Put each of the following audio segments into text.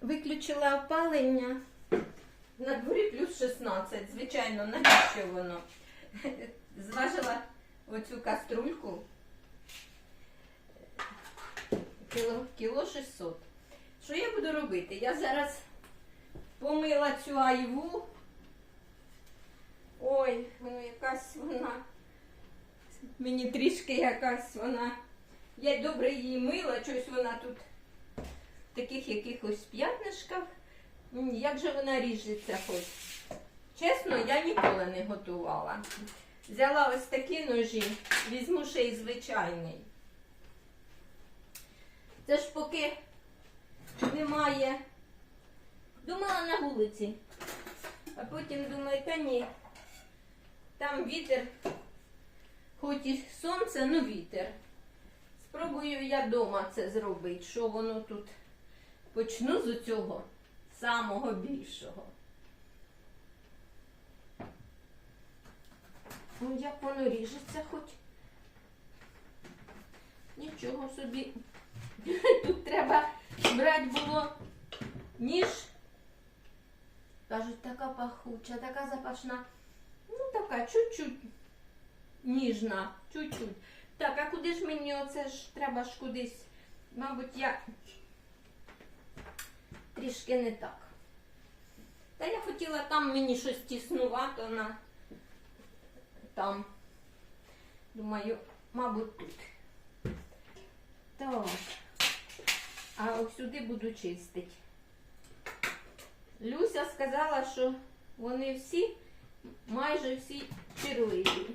виключила опалення. На дворі плюс 16. Звичайно, навіщо воно? Зважила оцю каструльку. Кіло, кіло 600. Що я буду робити? Я зараз помила цю айву. Ой, ну якась вона. Мені трішки якась вона. Я добре її мила, щось вона тут в таких якихось п'ятнишках. Як же вона ріжеться хоч? Чесно, я ніколи не готувала. Взяла ось такі ножі, візьму ще й звичайний. Це ж поки немає. Думала на вулиці. А потім думаю, та ні. Там вітер, хоч і сонце, ну вітер. Спробую я вдома це зробити, що воно тут. Почну з цього самого більшого. Ну, як воно ріжеться хоч. Нічого собі. Тут треба брати було ніж. Кажуть, така пахуча, така запашна. Ну, така чуть-чуть ніжна, чуть-чуть. Так, а куди ж мені оце ж треба ж кудись? Мабуть, я трішки не так. Та я хотіла там мені щось тіснувато на там. Думаю, мабуть, тут. Так. А ось сюди буду чистити. Люся сказала, що вони всі, майже всі черливі.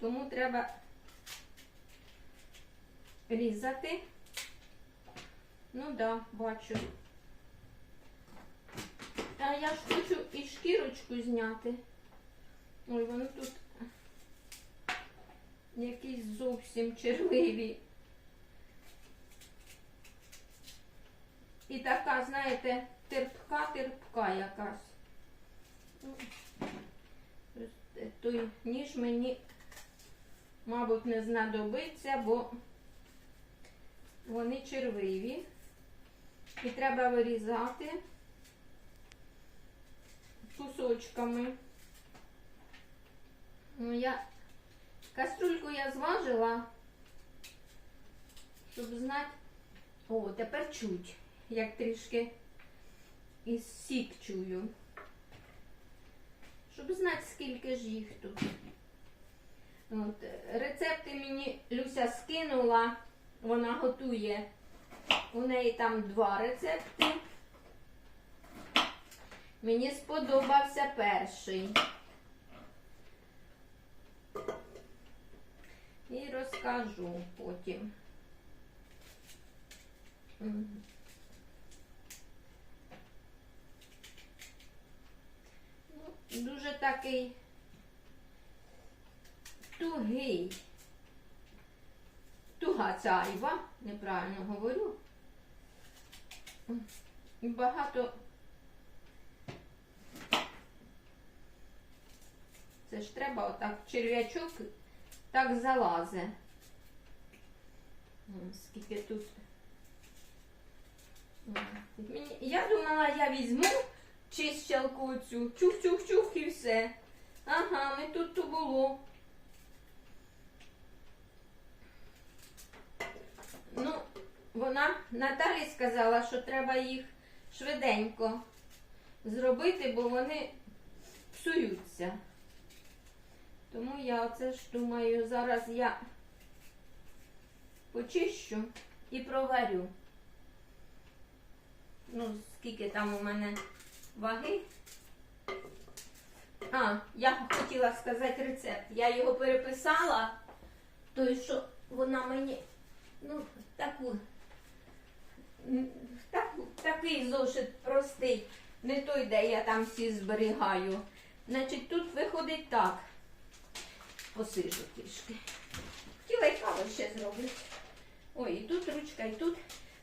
Тому треба різати. Ну так, да, бачу. А я ж хочу і шкірочку зняти. Ой, вони тут якісь зовсім червиві. І така, знаєте, терпка-терпка якась. Ну, Той ніж мені, мабуть, не знадобиться, бо вони червиві. І треба вирізати кусочками. Ну, я каструльку я зважила, щоб знати. О, тепер чуть, як трішки із сік чую. Щоб знати, скільки ж їх тут. От, рецепти мені Люся скинула, вона готує. У неї там два рецепти. Мені сподобався перший. І розкажу потім. Ну, Дуже такий тугий. Туга ця айва, неправильно говорю. Багато. Це ж треба отак черв'ячок так залазе. Скільки тут. Я думала, я візьму чищалку цю, чух-чух-чух і все. Ага, не тут то було. Ну, вона Наталі сказала, що треба їх швиденько зробити, бо вони псуються. Тому я оце ж думаю, зараз я почищу і проварю. Ну, скільки там у мене ваги. А, я хотіла сказати рецепт. Я його переписала, той, що вона мені, ну, таку, м, таку такий зошит простий, не той, де я там всі зберігаю. Значить, тут виходить так. Посижу трішки. Хотіла й каву ще зробити. Ой, і тут ручка, і тут.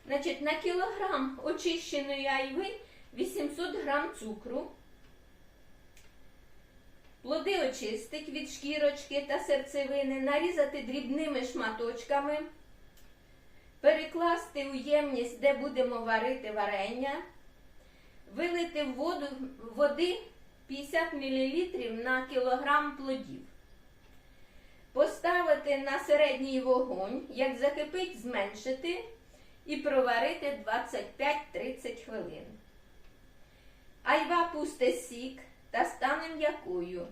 Значить, на кілограм очищеної айви 800 грам цукру. Плоди очистить від шкірочки та серцевини, нарізати дрібними шматочками. Перекласти у ємність, де будемо варити варення, вилити воду, води 50 мл на кілограм плодів. Поставити на середній вогонь, як закипить, зменшити і проварити 25-30 хвилин. Айва пусте сік та стане м'якою.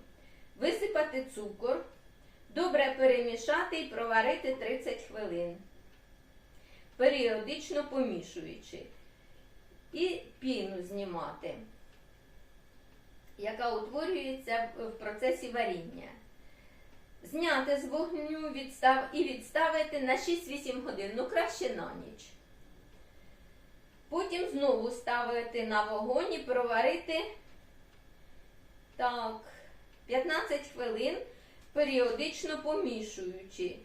Висипати цукор, добре перемішати і проварити 30 хвилин, періодично помішуючи. І піну знімати, яка утворюється в процесі варіння. Зняти з вогню відстав, і відставити на 6-8 годин, ну краще на ніч. Потім знову ставити на вогонь і проварити так, 15 хвилин, періодично помішуючи,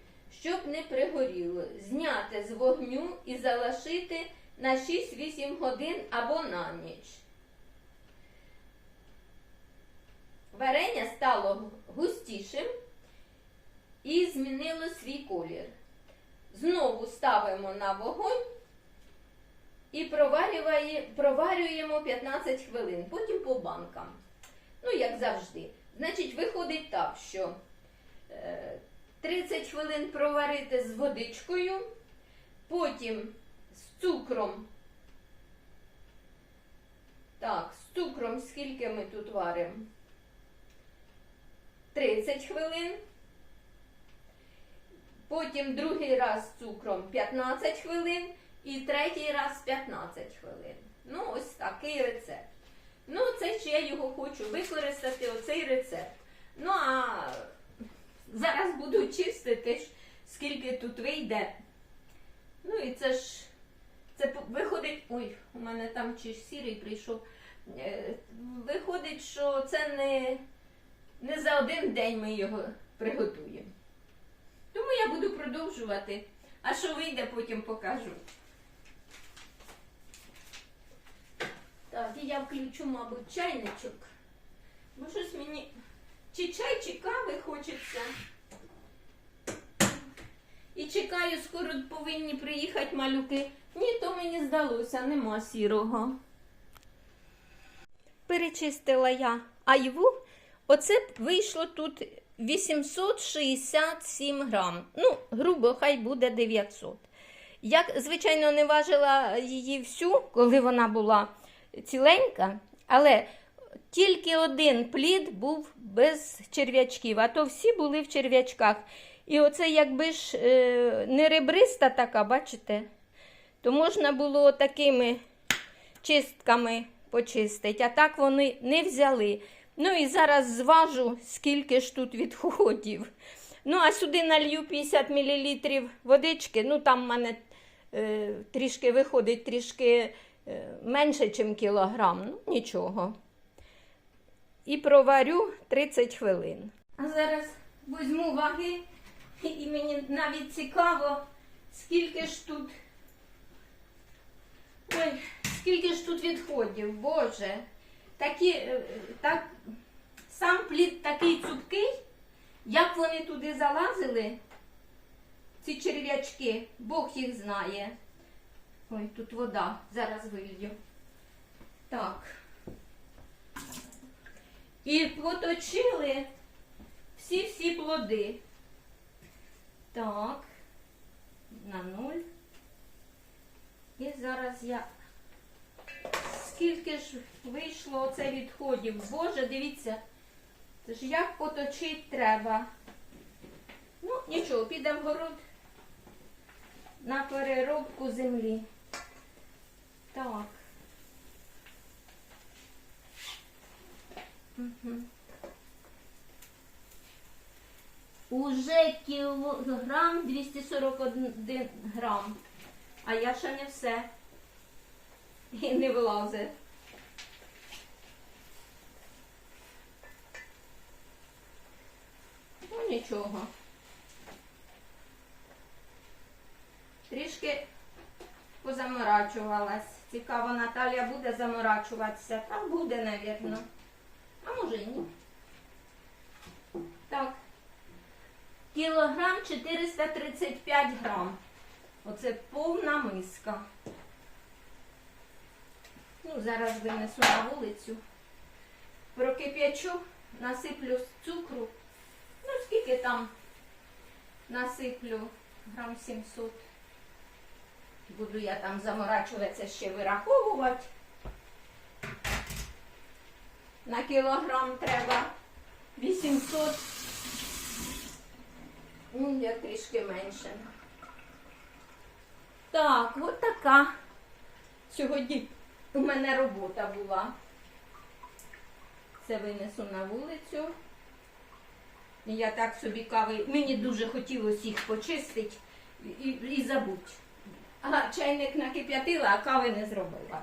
щоб не пригоріло. Зняти з вогню і залишити на 6-8 годин або на ніч. Варення стало густішим і змінило свій колір. Знову ставимо на вогонь і проварюємо 15 хвилин, потім по банкам. Ну, як завжди. Значить, виходить так, що е, 30 хвилин проварити з водичкою, потім з цукром. Так, з цукром скільки ми тут варимо? 30 хвилин. Потім другий раз з цукром 15 хвилин і третій раз 15 хвилин. Ну, ось такий рецепт. Ну, це ще я його хочу використати, оцей рецепт. Ну, а зараз буду чистити, скільки тут вийде. Ну і це ж це виходить. Ой, у мене там чи сірий прийшов. Е, Виходить, що це не, не за один день ми його приготуємо. Тому я буду продовжувати. А що вийде, потім покажу. Так, і я включу, мабуть, чайничок. Бо щось мені чи чай, чи кави хочеться. І чекаю, скоро повинні приїхати малюки. Ні, то мені здалося, нема сірого. Перечистила я айву. Оце вийшло тут 867 грам. Ну, грубо, хай буде 900. Я, звичайно, не важила її всю, коли вона була ціленька, але тільки один плід був без черв'ячків, а то всі були в черв'ячках. І оце, якби ж е, не ребриста така, бачите, то можна було такими чистками почистити, а так вони не взяли. Ну і зараз зважу, скільки ж тут відходів. Ну, а сюди налью 50 мл водички. Ну, там в мене е, трішки виходить трішки е, менше, ніж кілограм. Ну, нічого. І проварю 30 хвилин. А зараз візьму ваги, і мені навіть цікаво, скільки ж тут. Ой, скільки ж тут відходів, Боже. Такі, е, так, сам плід такий цупкий, як вони туди залазили, ці черв'ячки, Бог їх знає. Ой, тут вода, зараз вилью. Так. І поточили всі-всі плоди. Так, на нуль. І зараз я скільки ж вийшло оце відходів. Боже, дивіться, це ж як поточити треба. Ну, нічого, піде в город на переробку землі. Так. Угу. Уже кілограм 241 грам. А я ще не все. І не влазить. Ну нічого. Трішки позаморачувалась. Цікаво, Наталя буде заморачуватися. Та буде, навірно. А може і ні. Так. Кілограм 435 грам. Оце повна миска. Ну, зараз винесу на вулицю. Прокип'ячу, насиплю цукру. Ну, скільки там насиплю? Грам 700. Буду я там заморачуватися ще вираховувати. На кілограм треба 800. Ну, я трішки менше. Так, от така. Сьогодні у мене робота була. Це винесу на вулицю. Я так собі кави. Мені дуже хотілося їх почистити і, і забути. Ага, чайник накип'ятила, а кави не зробила.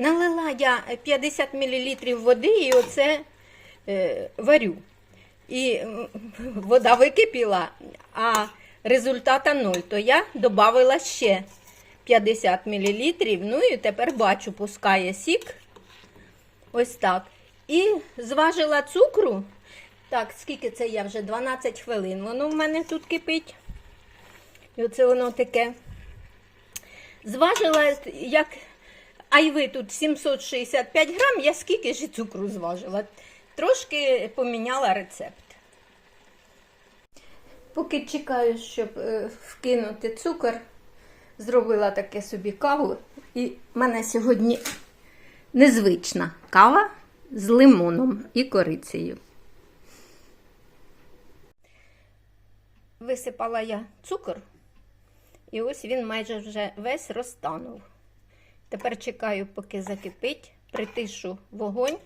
Налила я 50 мл води і оце е, варю. І вода википіла, а результата 0, то я додала ще 50 мл. Ну і тепер бачу, пускає сік. Ось так. І зважила цукру. Так, скільки це я вже? 12 хвилин. Воно в мене тут кипить. І оце воно таке. Зважила, як айви тут 765 грам, я скільки ж цукру зважила. Трошки поміняла рецепт. Поки чекаю, щоб е, вкинути цукор, зробила таке собі каву. І в мене сьогодні незвична кава з лимоном і корицею. Висипала я цукор, і ось він майже вже весь розтанув. Тепер чекаю, поки закипить, притишу вогонь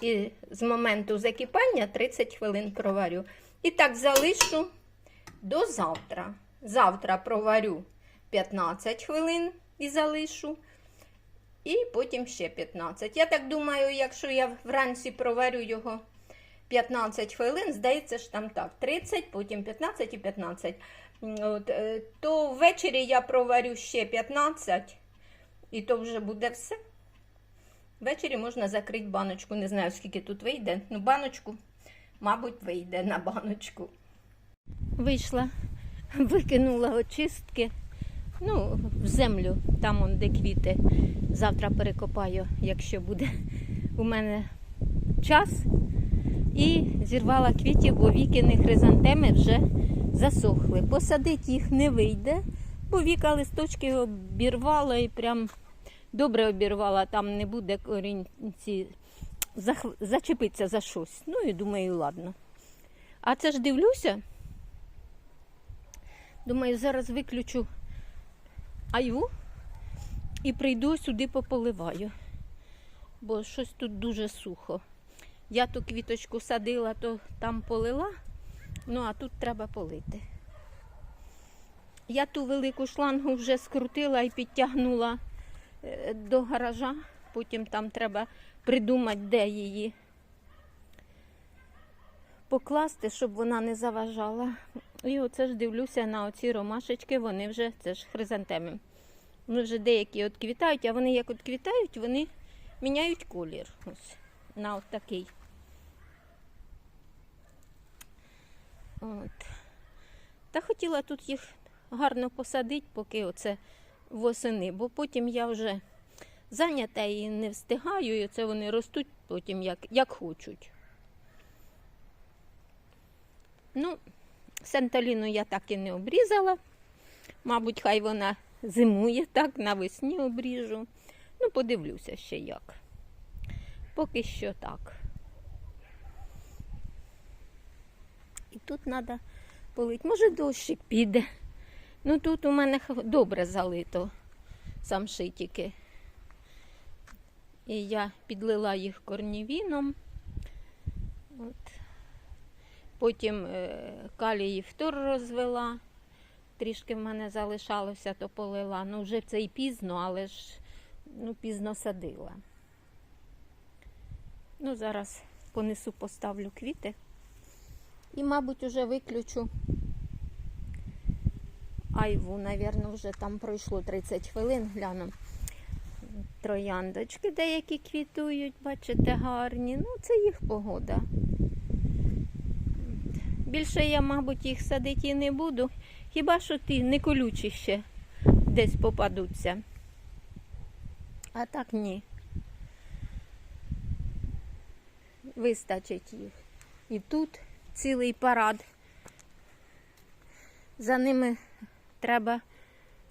і з моменту закипання 30 хвилин проварю. І так залишу до завтра. Завтра проварю 15 хвилин і залишу. І потім ще 15. Я так думаю, якщо я вранці проварю його 15 хвилин, здається ж там так, 30, потім 15 і 15. От, е, то ввечері я проварю ще 15, і то вже буде все. Ввечері можна закрити баночку. Не знаю, скільки тут вийде. Ну, баночку, мабуть, вийде на баночку. Вийшла, викинула очистки. Ну, в землю, там он, де квіти. Завтра перекопаю, якщо буде у мене час. І зірвала квітів, бо вікини хризантеми вже засохли. Посадити їх не вийде, бо віка листочки обірвала і прям добре обірвала, там не буде корінці зах- зачепитися за щось. Ну і думаю, ладно. А це ж дивлюся. Думаю, зараз виключу айву і прийду сюди пополиваю. Бо щось тут дуже сухо. Я ту квіточку садила, то там полила, ну а тут треба полити. Я ту велику шлангу вже скрутила і підтягнула е, до гаража. Потім там треба придумати, де її покласти, щоб вона не заважала. І оце ж дивлюся на оці ромашечки, вони вже, це ж хризантеми. Вони вже деякі от квітають, а вони як от квітають, вони міняють колір. Ось на от такий. От. Та хотіла тут їх гарно посадити, поки оце восени, бо потім я вже зайнята і не встигаю, і оце вони ростуть потім як, як хочуть. Ну, Санталіну я так і не обрізала. Мабуть, хай вона зимує так, навесні обріжу. Ну, подивлюся ще як. Поки що так. І тут треба полити. Може, дощик піде. Ну тут у мене добре залито самшитики. І я підлила їх корнівіном. От. Потім е, калій фтор розвела. Трішки в мене залишалося, то полила. Ну, вже це і пізно, але ж ну, пізно садила. Ну, зараз понесу, поставлю квіти. І, мабуть, уже виключу айву, навірно, вже там пройшло 30 хвилин, гляну. Трояндочки деякі квітують, бачите, гарні. Ну, це їх погода. Більше я, мабуть, їх садити і не буду. Хіба що ті не колючі ще десь попадуться. А так ні. Вистачить їх. І тут цілий парад. За ними треба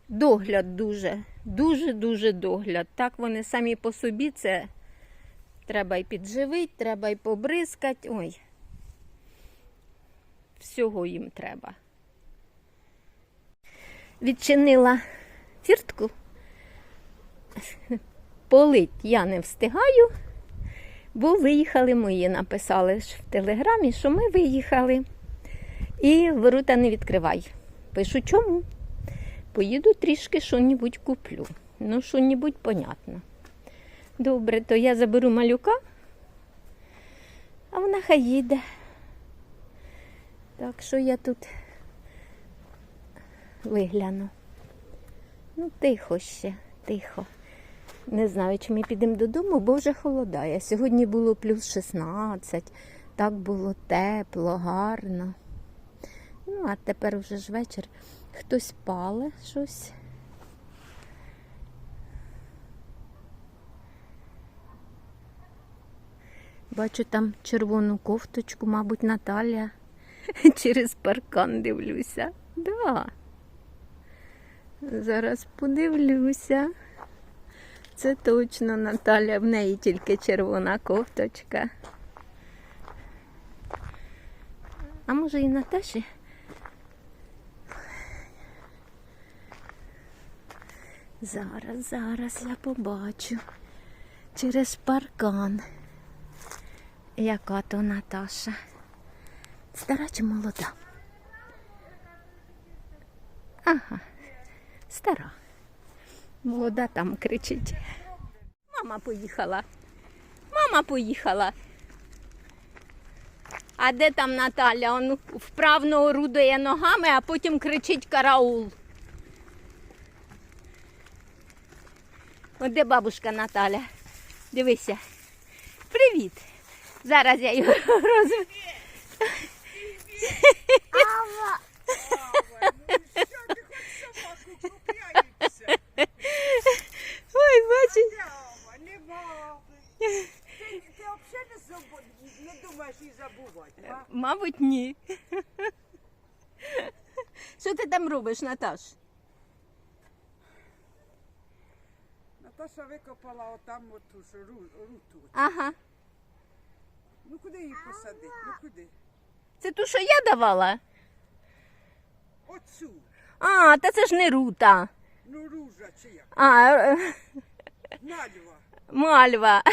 догляд дуже, дуже-дуже догляд. Так вони самі по собі це треба і підживити, треба і побризкати. Ой. Всього їм треба. Відчинила фіртку. Полить я не встигаю, бо виїхали мої. Написали ж в телеграмі, що ми виїхали. І ворота не відкривай. Пишу, чому? Поїду трішки що-небудь куплю. Ну, що-небудь понятно. Добре, то я заберу малюка, а вона хай їде. Так що я тут вигляну. Ну, тихо ще, тихо. Не знаю, чи ми підемо додому, бо вже холодає. Сьогодні було плюс 16, так було тепло, гарно. Ну, а тепер вже ж вечір. Хтось пале щось. Бачу там червону кофточку, мабуть, Наталя. Через паркан дивлюся. Да. Зараз подивлюся. Це точно Наталя, в неї тільки червона кофточка. А може і Наташі? Зараз, зараз я побачу через паркан. Яка то Наташа? Стара чи молода? Ага, стара. Молода там кричить. Мама поїхала. Мама поїхала. А де там Наталя? Он вправно орудує ногами, а потім кричить караул. От де бабушка Наталя? Дивися. Привіт. Зараз я його роз... Ава, ну що ти хоч собаку купляєшся? Ой, бачиш. Ава, нема. Ти, ти взагалі не, забу... не думаєш її забувати, а? Мабуть, ні. Що ти там робиш, Наташ? Наташа викопала отам оту ж ру- руту. Ага. Ну куди її посадити? Ну куди? Це ту, що я давала? Оцю. А, та це ж не рута. Ну ружа чи як? А, е, Нальва. мальва.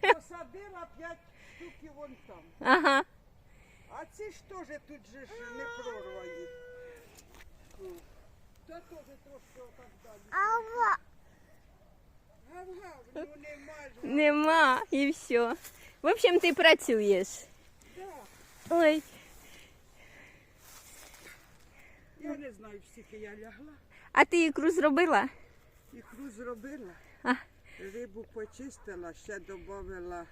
Посадила п'ять штуків вон там. Ага. А ці ж теж тут же ж не прорвані. О, Та теж трошки отак далі. Ну нема ж. Нема і все. В общем, ти працюєш. Да. Ой. Я не знаю, скільки я лягла. А ти ікру зробила? Ікру зробила, А. рибу почистила, ще додала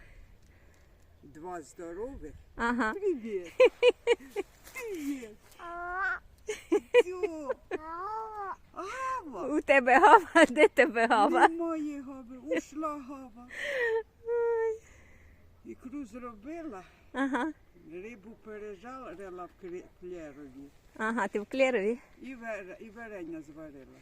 два здорових. Ага. Привіт! Привіт! ава, Гава! У тебе гава, де тебе гава? Немає ушла гава. Ой. Ікру зробила, Ага. рибу пережарила в клерові Ага, ти в клерові. і, вер... і варення зварила.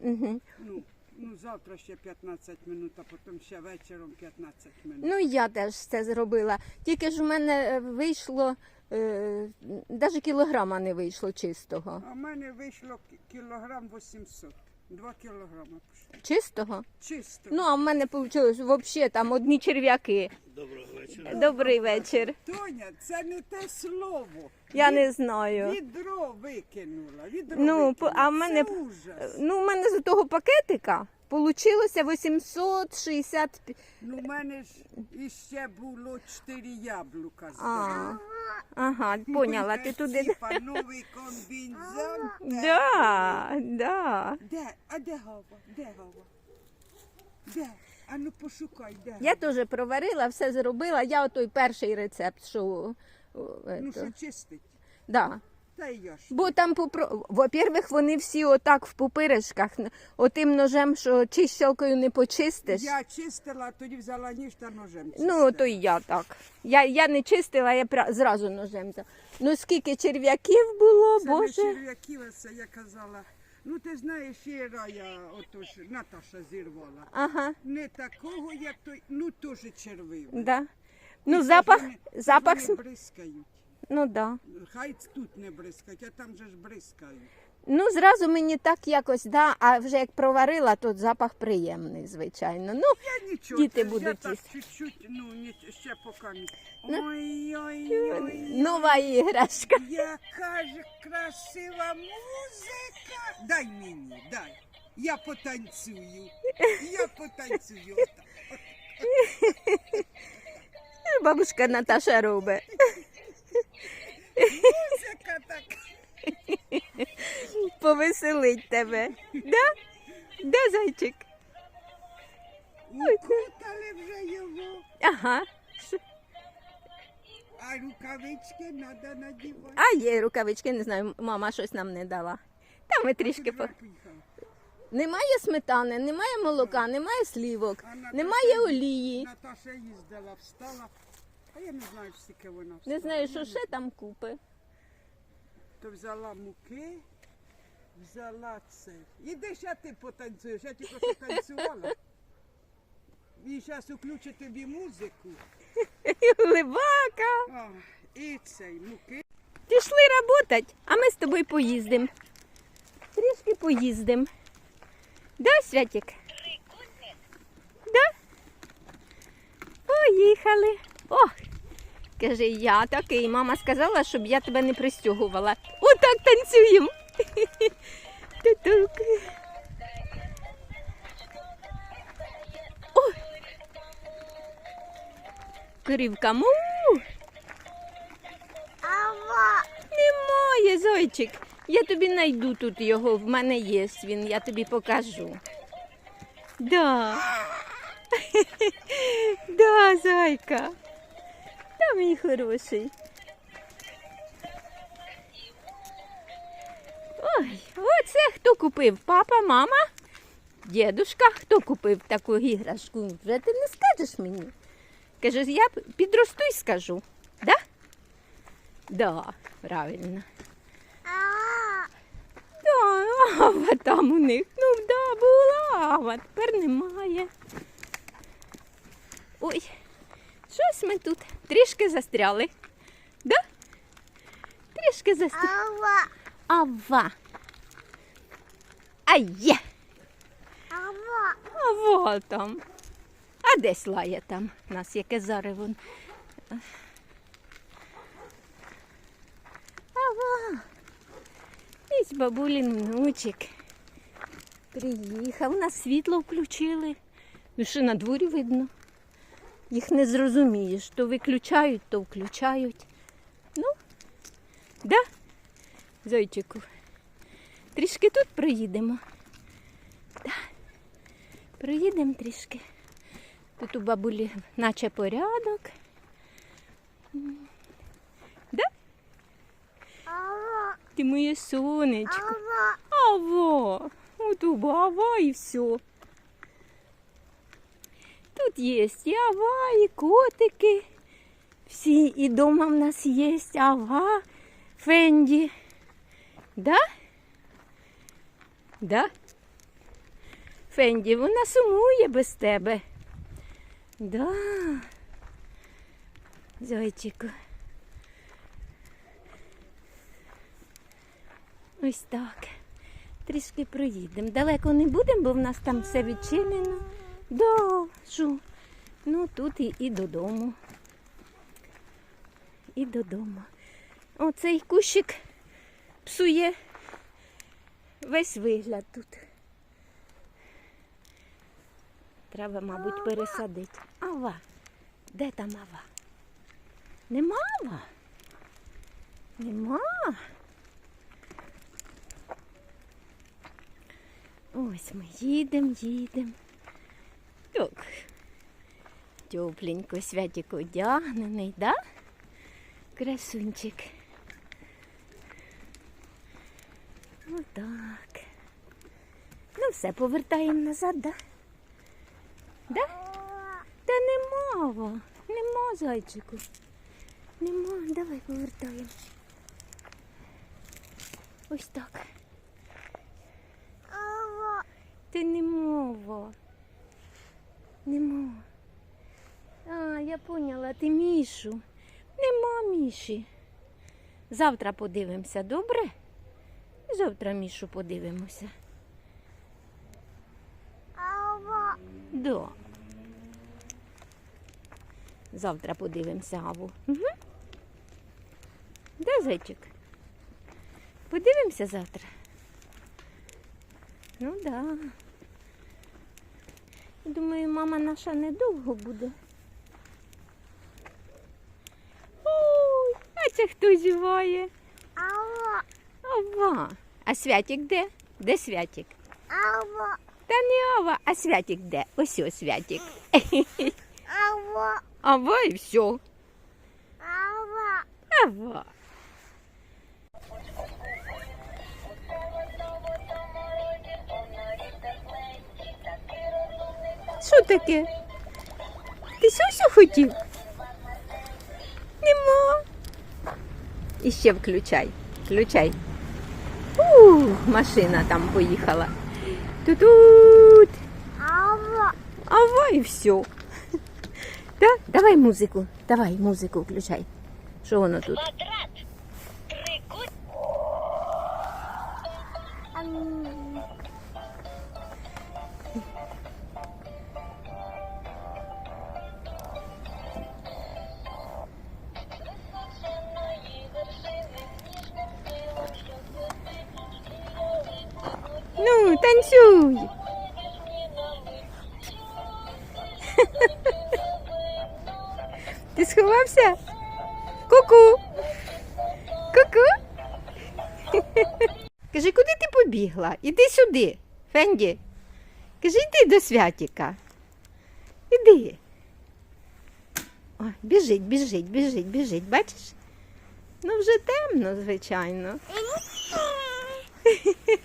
Угу. Ну, ну, завтра ще 15 минут, а потім ще вечором 15 минут. Ну, я теж це зробила. Тільки ж у мене е, вийшло, е, навіть кілограма не вийшло чистого. А в мене вийшло кілограм 800. Два кілограми пішло. Чистого? Чисто. Ну, а в мене вийшло взагалі там одні черв'яки. Доброго вечора. Добрий вечір. Тоня, це не те слово. Я Від- не знаю. Відро викинула. Відро Ну, викинула. а в мене- Це ужас. Ну, у мене з того пакетика вийшло 865. Ну, в мене ж іще було 4 яблука. А, ага, поняла, ти туди. Новий комбінзон. Да, да. Де? А де гава? Де гава? Де? А ну пошукай, де? Я теж проварила, все зробила. Я отой перший рецепт, що. Ну, ето. що чистить? Да. Та й я ж. Бо там, попро... во-первых, вони всі отак в пупиришках, отим ножем, що чищалкою не почистиш. Я чистила, тоді взяла ніж та ножем. Ну, чистила. то і я так. Я, я не чистила, я пра- зразу ножем. взяла. Ну скільки черв'яків було, Це боже. не черв'яків, це я казала. Ну ти знаєш, ще рая, отож, Наташа зірвала. Ага, Не такого, як той, ну теж червивий. да. Ну, це запах, вони- запах, Вони бризкають. Ну да. Хай тут не бризкають, а там же ж бризкають. Ну, зразу мені так якось, да, а вже як проварила, то запах приємний, звичайно. Ну, Я нічого, Діти це ж я будуть так їсти. чуть-чуть, ну ні, ще поки не. Ну, Ой-ой-ой. нова іграшка. Яка ж красива музика. Дай мені, дай. Я потанцюю. Я потанцюю. отак. Бабушка Наташа робить. Музика така. Повеселить тебе. Да? Да, зайчик? Укутали вже його, Ага. А рукавички треба надівати. А є рукавички, не знаю, мама щось нам не дала. Та ми трішки по. Немає сметани, немає молока, немає слівок, немає олії. Наташа їздила, встала. А я не знаю, скільки вона встала. Не знаю, що ще там купи. То взяла муки, взяла це. Іди ще ти потанцюєш, я тільки що танцювала. І зараз включу тобі музику. Либака. А, і цей муки. Пішли работать, а ми з тобою поїздимо. Трішки поїздимо. Да, Святик? Да? Поїхали. О, каже, я такий. Мама сказала, щоб я тебе не пристягувала. Отак танцюємо. Ту-тук. Корівка му. Немає, зайчик. Я тобі знайду тут його, в мене є він, я тобі покажу. Да. Да, зайка. Да, мій хороший. Ой, оце хто купив? Папа, мама? Дідушка, хто купив таку іграшку? Вже ти не скажеш мені. Каже, я підросту й скажу. Да? Да, правильно. Да, ава там у них. Ну да, була ава, тепер немає. Ой, щось ми тут трішки застряли. Да? Трішки застряли. Ава. А є. Ава там. А десь лає там. У нас яке зарево. Ава. Ось бабулін внучик. Приїхав, на світло включили. Ну, що на дворі видно. Їх не зрозумієш. То виключають, то включають. Ну, да, зайчику. Трішки тут проїдемо. Да. Проїдемо трішки. Тут у бабулі наче порядок. Да? Ти моє сонечко. Ава. От ава і все. Тут є і ава, і котики. Всі і дома в нас є ава, Фенді. Да? Да? Фенді, вона сумує без тебе. Да. Зайчику. Ось так. Трішки проїдемо. Далеко не будемо, бо в нас там все відчинено. Да, що? Ну тут і, і додому. І додому. Оцей кущик псує весь вигляд тут. Треба, мабуть, пересадити. Ава. Де там ава? Нема ава? Нема. Ось ми їдемо, їдемо. Так. Тепленько святик одягнений, да? Красунчик. так. Ну все, повертаємо назад, да? Да? Та нема, нема зайчику. Нема, давай повертаємо. Ось так. Ти не мова. Нема. А, я поняла, ти Мішу. Нема Міші. Завтра подивимося, добре? Завтра Мішу подивимося. Ава. Да. Завтра подивимося Аву. Угу. Де зайчик? Подивимося завтра. Ну да. Думаю, мама наша недовго буде. Ой, а це хто зіває? Ава. А святик де? Де святик? Ава. Та не Ава, а святик де? Ось ось святик. Ава і все. Ава. Що таке? Ти сюсю хотів? Нема. І ще включай. Включай. У, машина там поїхала. Тут. Ава і все. Да? Давай музику. Давай музику включай. Що воно тут? Танцюй. Ти сховався? Ку-ку. Ку-ку. Кажи, куди ти побігла? Іди сюди, Фенді. Кажи, йди до святіка. Іди. О, біжить, біжить, біжить, біжить, бачиш? Ну, вже темно, звичайно.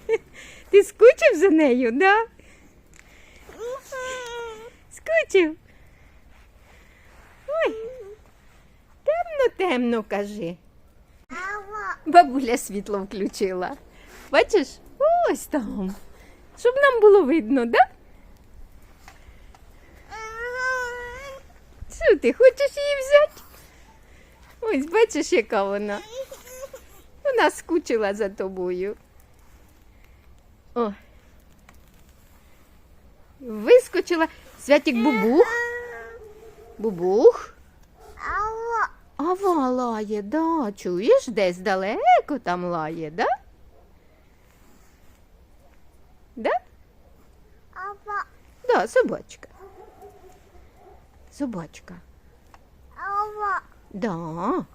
Скучив за нею, да? Скучив. Ой. Темно, темно, кажи. Бабуля світло включила. Бачиш? Ось там. Щоб нам було видно, да? Що ти хочеш її взяти? Ось бачиш, яка вона. Вона скучила за тобою. О. Вискочила. Святік бубух. Бубух. Ава лає, да, чуєш, десь далеко там лає, да? Да? Да, собачка. Собачка. Да.